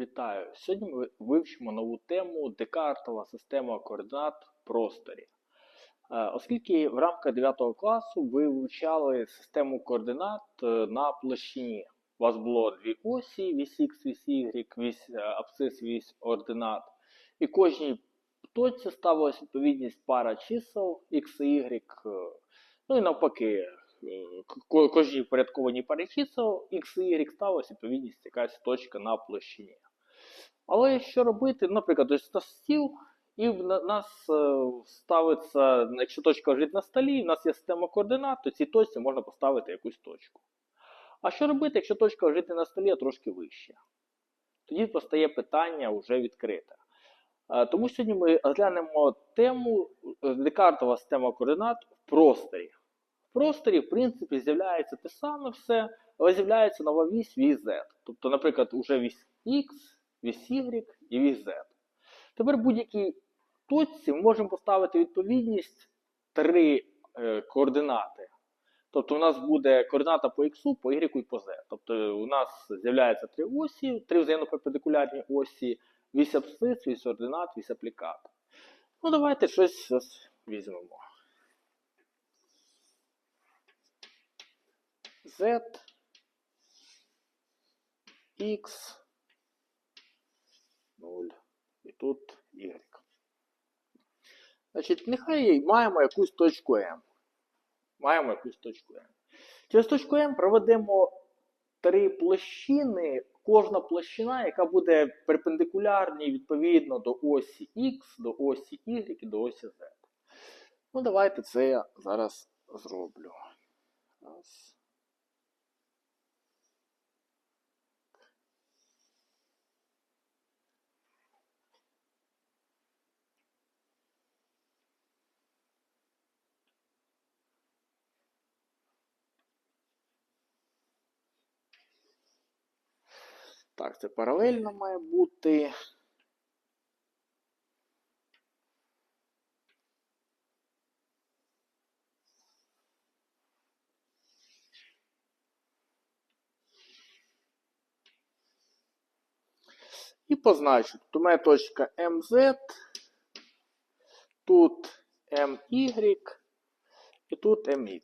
Вітаю! Сьогодні ми вивчимо нову тему Декартова система координат в просторі. Е, Оскільки в рамках 9 класу ви вивчали систему координат е, на площині. У вас було дві осі, вісь Х, вісь Y, вісь е, абсцис, вісь ординат. І кожній точці ставилась відповідність пара чисел X і Y. Ну і навпаки, кожній впорядкованій парі чисел X і Y ставилась відповідність якась точка на площині. Але що робити? Наприклад, ось на стіл, і в нас е, ставиться, якщо точка лежить на столі, в нас є система координат, то цій точці можна поставити якусь точку. А що робити, якщо точка лежить не на столі, а трошки вище? Тоді постає питання вже відкрите. Е, Тому сьогодні ми розглянемо тему Декартова система координат в просторі. В просторі, в принципі, з'являється те саме все, але з'являється нова вісь вісь Z. Тобто, наприклад, уже вісь X, вісь Y і вісь Z. Тепер будь-якій точці ми можемо поставити відповідність три е, координати. Тобто у нас буде координата по X, по Y і по Z. Тобто у нас з'являється три осі, три взаємоперпендикулярні осі, вісь абсцис, вісь ординат, вісь аплікат. Ну, давайте щось ось візьмемо. Z, X, 0 і тут Y. Значить, нехай маємо якусь точку М. Маємо якусь точку М. Через точку М проведемо три площини, кожна площина, яка буде перпендикулярній відповідно до осі Х, до осі Y і до осі Z. Ну, давайте це я зараз зроблю. Раз. Так, це паралельно має бути. І позначу. Тут у мене точка MZ, тут MY і тут MX.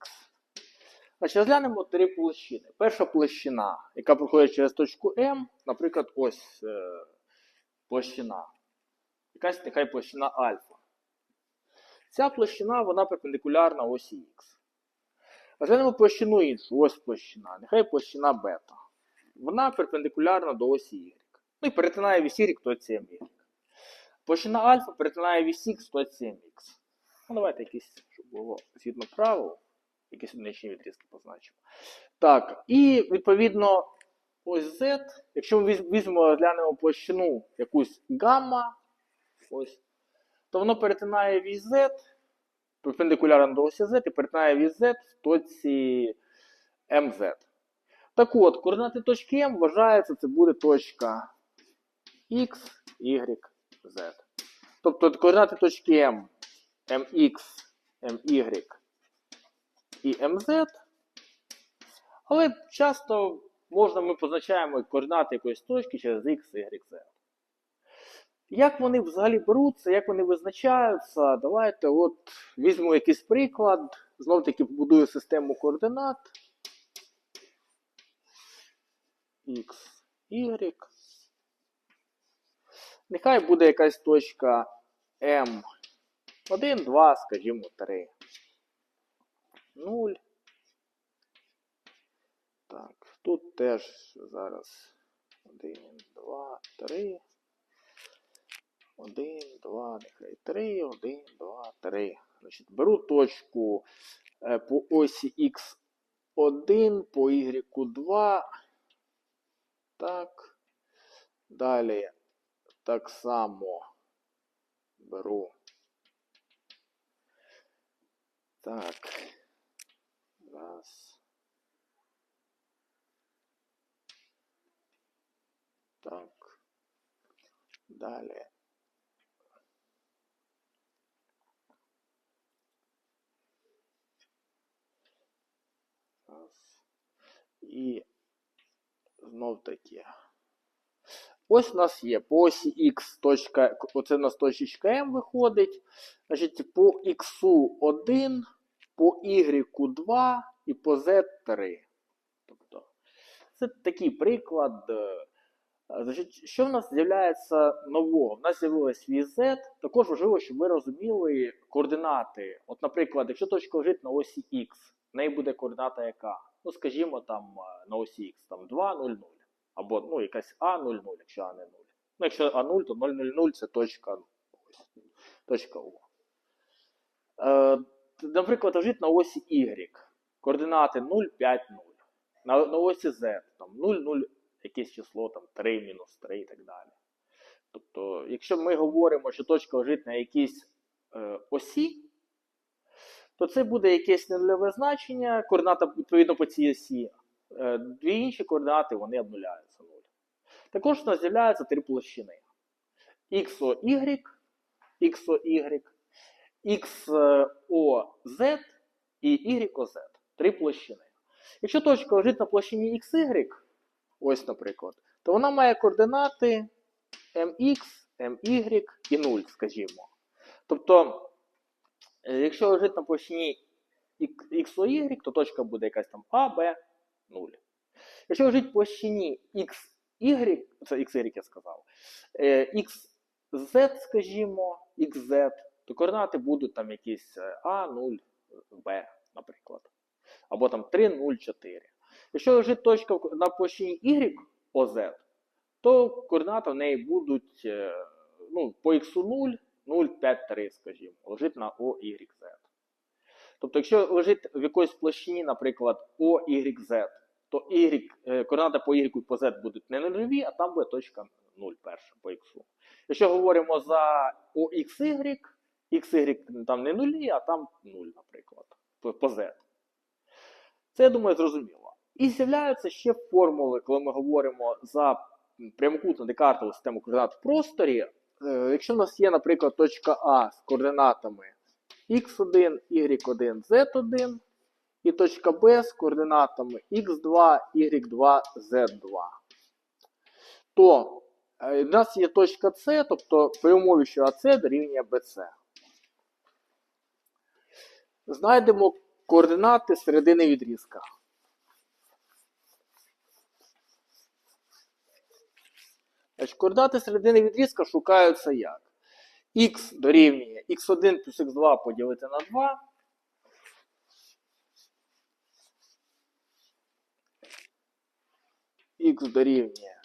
Значить, розглянемо три площини. Перша площина, яка проходить через точку М, наприклад, ось е, площина. Якась нехай площина альфа. Ця площина вона перпендикулярна осі Х. Розглянемо площину іншу, ось площина. Нехай площина бета. Вона перпендикулярна до осі Y. Ну і перетинає вісь Y, то це MY. Площина альфа перетинає вісь Х, то це MX. Ну, давайте якісь, щоб було згідно правил якісь одиничні відрізки позначимо. Так, і відповідно ось Z, якщо ми візьмемо, розглянемо площину якусь гамма, ось, то воно перетинає вісь Z, перпендикулярно до осі Z і перетинає вісь Z в точці MZ. Так от, координати точки М вважається, це буде точка X, Y, Z. Тобто координати точки М, MX, MY і MZ. Але часто можна ми позначаємо координати якоїсь точки через X, Y, Z. Як вони взагалі беруться, як вони визначаються? Давайте от візьмемо якийсь приклад. Знов таки побудую систему координат. X, Y. Нехай буде якась точка M. 1, 2, скажімо, 3. 0. Так, тут теж зараз 1, 2, 3. 1, 2, нехай 3, 1, 2, 3. Значить, беру точку е, по осі X1, по Y2. Так. Далі так само беру. Так. Раз. Так. Далі. Раз. І знов таки. ось у нас є по осі Х точка, оце у нас точечка М виходить. Значить, по Х 1, по Y 2 і по Z 3. Тобто, це такий приклад. Е, Значить, що в нас з'являється нового? В нас з'явилось VZ. Також важливо, щоб ви розуміли координати. От, наприклад, якщо точка лежить на осі X, в неї буде координата яка? Ну, скажімо, там е, на осі X там 2, 0, 0. Або ну, якась А 0, 0, якщо А не 0. Ну, якщо А 0, то 0, 0, 0 це точка, ось, точка О. Е, наприклад, лежить на осі Y. Координати 0, 5, 0. На, на осі Z там 0, 0, якесь число, там 3, мінус 3 і так далі. Тобто, якщо ми говоримо, що точка лежить на якійсь е, осі, то це буде якесь ненульове значення, координата відповідно по цій осі. Е, Дві інші координати вони обнуляються 0. Також у нас з'являються три площини: XOY, XOY, XOZ і YOZ. Три площини. Якщо точка лежить на площині XY, ось, наприклад, то вона має координати mx, my і 0, скажімо. Тобто, е, якщо лежить на площині XOY, то точка буде якась там А, Б, 0. Якщо лежить в площині XY, це XY я сказав, е, XZ, скажімо, XZ, то координати будуть там якісь А, 0, Б, наприклад. Або там 3, 0, 4. Якщо лежить точка на площині Y, OZ, то координати в неї будуть е, ну, по X 0, 0, 5, 3, скажімо, лежить на OYZ. Тобто, якщо лежить в якоїсь площині, наприклад, OYZ, то Y, е, координати по Y і по Z будуть не нульові, а там буде точка 0 перша по X. Якщо говоримо за OXY, XY там не нулі, а там 0, наприклад, по Z. Це, я думаю, зрозуміло. І з'являються ще формули, коли ми говоримо за прямокутну декартову систему координат в просторі. Е, Якщо в нас є, наприклад, точка А з координатами x1, y1, z1, і точка Б з координатами x2, y2, z2, то е, в нас є точка С, тобто при умові, що АС дорівнює БЦ. Знайдемо координати середини відрізка. Значить, координати середини відрізка шукаються як? Х дорівнює x1 плюс x2 поділити на 2. Х дорівнює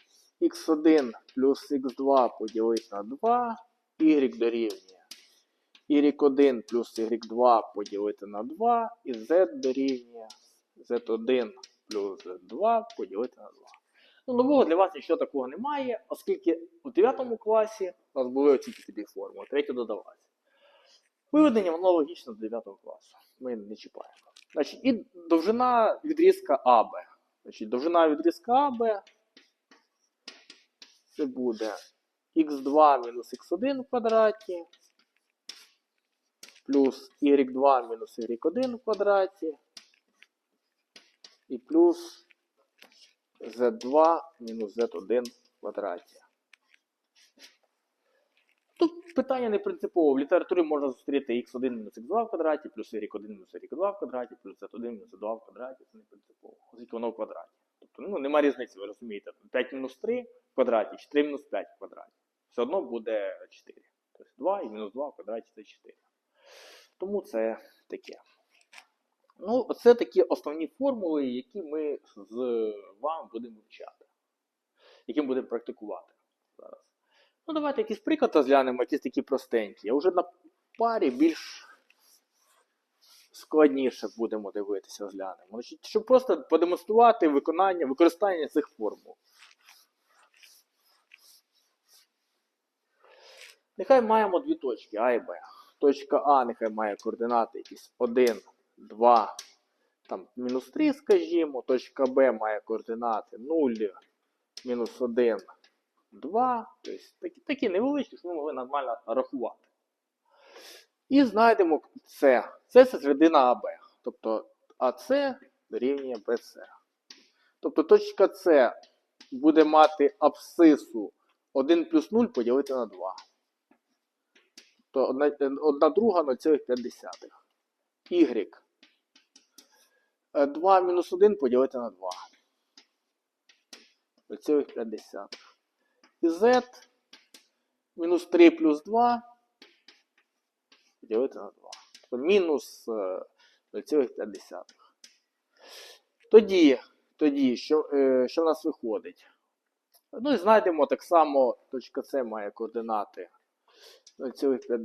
x1 плюс x2 поділити на 2. Y дорівнює y1 плюс y2 поділити на 2. І z дорівнює z1 плюс z2 поділити на 2. Ну, нового для вас нічого такого немає, оскільки у 9 класі у нас були оці такі формули, третє додавалося. Виведення воно логічно до 9 класу. Ми не чіпаємо. Значить, і довжина відрізка АБ. Значить, довжина відрізка АБ це буде х2 мінус х1 в квадраті, плюс y2 мінус y1 в квадраті, і плюс z2 мінус z1 в квадраті. Тут питання не принципово. В літературі можна зустріти x1 мінус x2 в квадраті, плюс y1 мінус y2 в квадраті, плюс z1 мінус z2 в квадраті. Це не принципово. Оскільки воно в квадраті. Тобто, ну, нема різниці, ви розумієте. 5 мінус 3 в квадраті, 4 мінус 5 в квадраті. Все одно буде 4. Тобто 2 і мінус 2 в квадраті це 4. Тому це таке. Ну, це такі основні формули, які ми з вами будемо вивчати, які ми будемо практикувати зараз. Ну, давайте якийсь приклад розглянемо, якісь такі простенькі. А вже на парі більш складніше будемо дивитися, розглянемо. Значить, щоб просто продемонструвати виконання, використання цих формул. Нехай маємо дві точки А і Б. Точка А нехай має координати якісь 1, 2, там, мінус 3, скажімо. Точка Б має координати 0, мінус 1, 2. Тобто такі, такі невеличкі, щоб ми могли нормально рахувати. І знайдемо С. Це середина АБ. Тобто АС дорівнює БС. Тобто точка С буде мати абсцису 1 плюс 0 поділити на 2. То одна, е, одна друга 0,5. Y. Е, 2 мінус 1 поділити на 2. 0,5. І z мінус 3 плюс 2 поділити на 2. Тобто мінус е, 0,5. Тоді, тоді що, е, що в нас виходить? Ну і знайдемо так само, точка С має координати 0,5,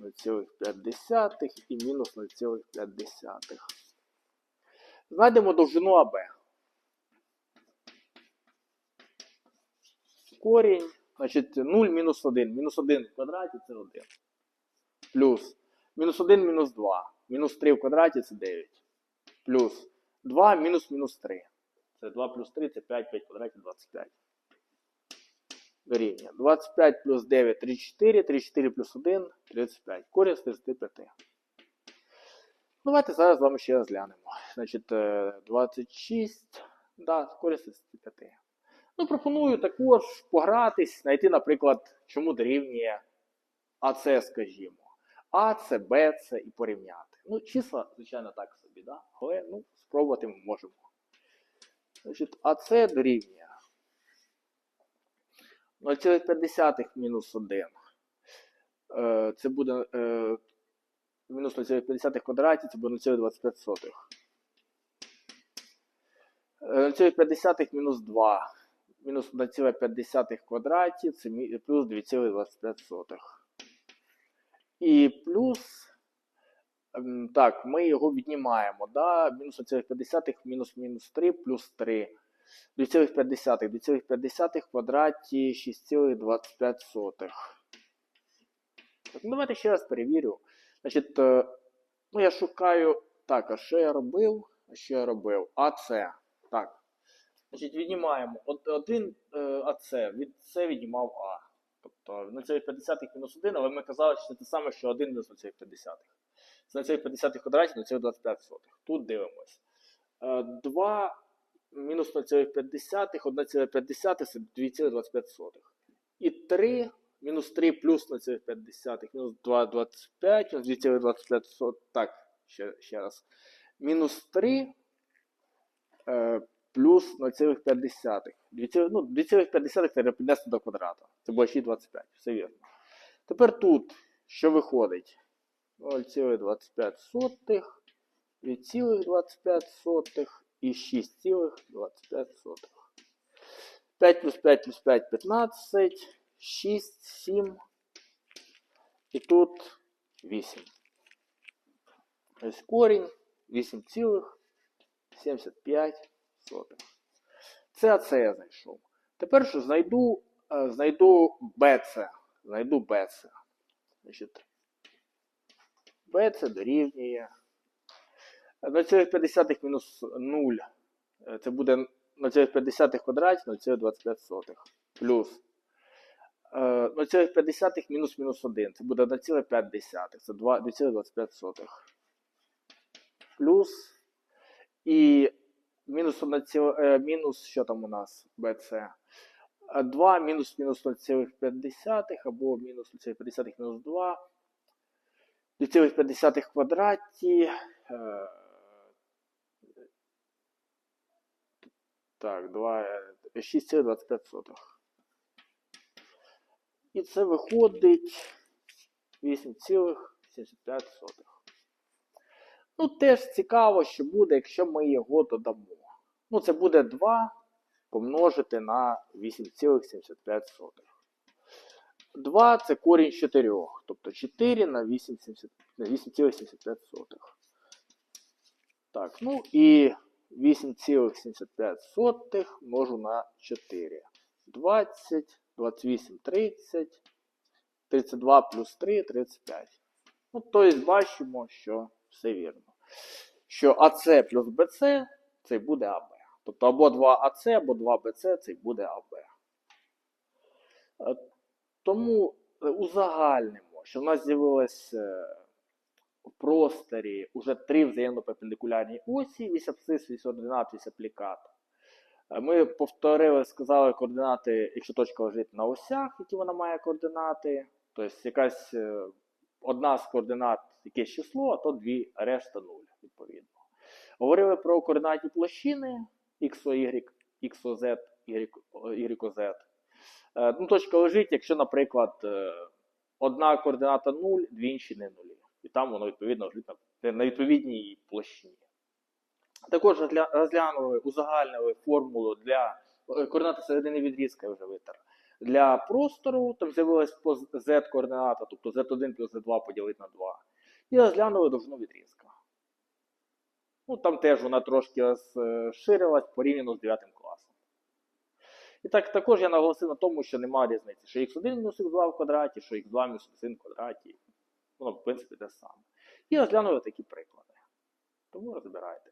0,5 і мінус 0,5. Знайдемо довжину АБ. Корінь, значить 0 мінус 1. Мінус 1 в квадраті це 1. Плюс мінус 1 мінус 2. Мінус 3 в квадраті це 9. Плюс 2 мінус мінус 3. Це 2 плюс 3 це 5, 5 в квадраті 25. Дорівнює. 25 плюс 9 34, 34 плюс 1 35. Корінь з 35. Давайте зараз з вами ще розглянемо. Значить, е, 26, да, корінь з 35. Ну, пропоную також погратись, знайти, наприклад, чому дорівнює АЦ, скажімо. А, С, Б, С і порівняти. Ну, числа, звичайно, так собі, да? але ну, спробувати ми можемо. Значить, АЦ дорівнює 0,5 мінус 1. Е, Це буде е, мінус 0,5 в квадраті, це буде 0,25. Е, 0,5 мінус 2. Мінус 1,5 квадраті, це плюс 2,25. І плюс, ем, так, ми його віднімаємо. Да? Мінус 1,5 мінус мінус 3 плюс 3. 2,5. 2,5 в квадраті 6,25. Так, ну, давайте ще раз перевірю. Значить, е, ну, я шукаю. Так, а що я робив? А що я робив? АЦ. Так. Значить, віднімаємо. От- Один е, АЦ. Від С віднімав А. Тобто 0,5 мінус 1, але ми казали, що це те саме, що 1 мінус 0,5. З 0,5 в квадраті 0,25. Тут дивимось. 2 мінус 0,5, 1,5 це 2,25. І 3 мінус 3 плюс 0,5, мінус 2,25, 2,25. Так, ще, ще раз. Мінус 3 е, плюс 0,5. 2,5 ну, 2,5 треба піднести до квадрата. Це буде 6,25. Все вірно. Тепер тут що виходить? 0,25, 2,25 і 6,25. 5 плюс 5 плюс 5 15, 6, 7. І тут 8. Ось корінь 8,75. Це АЦ я знайшов. Тепер що знайду, е, знайду БЦ. Знайду БЦ. Значить, БЦ дорівнює 0,5 мінус 0. е, Це буде 0,5 в квадраті 0,25. Плюс е, 0,5 мінус мінус 1. Це буде 1,5. Це 2 2,25. Плюс і мінус 1, е, мінус, що там у нас, BC? 2 мінус мінус 0,5 або мінус 0,5 мінус 2. 2,5 квадраті. е, Так, 2, е, 6,25. І це виходить 8,75. Ну, теж цікаво, що буде, якщо ми його додамо. Ну, це буде 2 помножити на 8,75. 2 це корінь з 4. Тобто 4 на 8,70 на 8,75. Так, ну і 8,75 множу на 4. 20, 28, 30, 32 плюс 3, 35. Ну, тобто бачимо, що все вірно. Що АЦ плюс БЦ це буде АБ. Тобто або 2 АЦ, або 2 БЦ це буде АБ. Е, Тому узагальнимо, що в нас з'явилось е, в просторі уже три взаємно перпендикулярні осі, вісь абсцис, вісь ординат, вісь аплікат. Е, Ми повторили, сказали координати, якщо точка лежить на осях, які вона має координати. Тобто якась одна з координат якесь число, а то дві решта нуль, відповідно. Говорили про координатні площини XY, XOZ, Y, YZ. Е, Ну, точка лежить, якщо, наприклад, е, одна координата 0, дві інші не нулі. І там воно відповідно лежить на, відповідній площині. Також розглянули, узагальнили формулу для е, координати середини відрізка, я вже витер. Для простору там з'явилась z координата, тобто z1 плюс z2 поділити на 2. І розглянули довжину відрізка. Ну, там теж вона трошки розширилась порівняно з 9 класом. І так також я наголосив на тому, що немає різниці, що x1 мінус x2 в квадраті, що x2 мінус x1 в квадраті. Воно, в принципі, те саме. І розглянули такі приклади. Тому розбирайте.